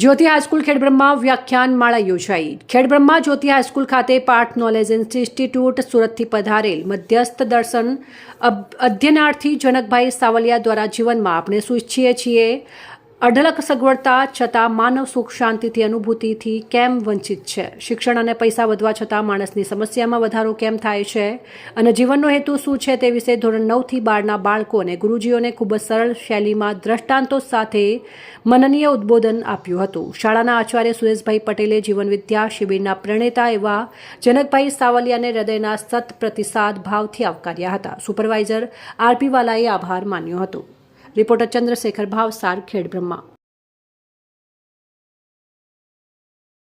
જ્યોતિ high school Khedbrahma વ્યાખ્યાન માળા યોજાઈ. ખેડબ્રહ્મા જ્યોતિ હાઈસ્કૂલ ખાતે પાઠ નોલેજ ઇન્સ્ટિટ્યૂટ સુરતથી પધારેલ મધ્યસ્થ દર્શન અધ્યયનાર્થી જનકભાઈ સાવલિયા દ્વારા જીવનમાં આપણે શું ઈચ્છીએ છીએ અઢળક સગવડતા છતાં માનવ સુખ શાંતિથી અનુભૂતિથી કેમ વંચિત છે? શિક્ષણ અને પૈસા વધવા છતાં માણસની સમસ્યામાં વધારો કેમ થાય છે? અને જીવનનો હેતુ શું છે તે વિશે ધોરણ નવથી બારના બાળકો અને ગુરુજીઓને ખૂબ જ સરળ શૈલીમાં દ્રષ્ટાંતો સાથે મનનીય ઉદ્બોધન આપ્યું હતું. શાળાના આચાર્ય સુરેશભાઈ પટેલે જીવન વિદ્યા શિબિરના પ્રણેતા એવા જનકભાઈ સાવલિયાને હૃદયના સત પ્રતિસાદ ભાવથી આવકાર્યા હતા. સુપરવાઇઝર આરપી વાલાએ આભાર માન્યો હતો. રિપોર્ટર ચંદ્રશેખર ભાવસાર ખેડબ્રહ્મા.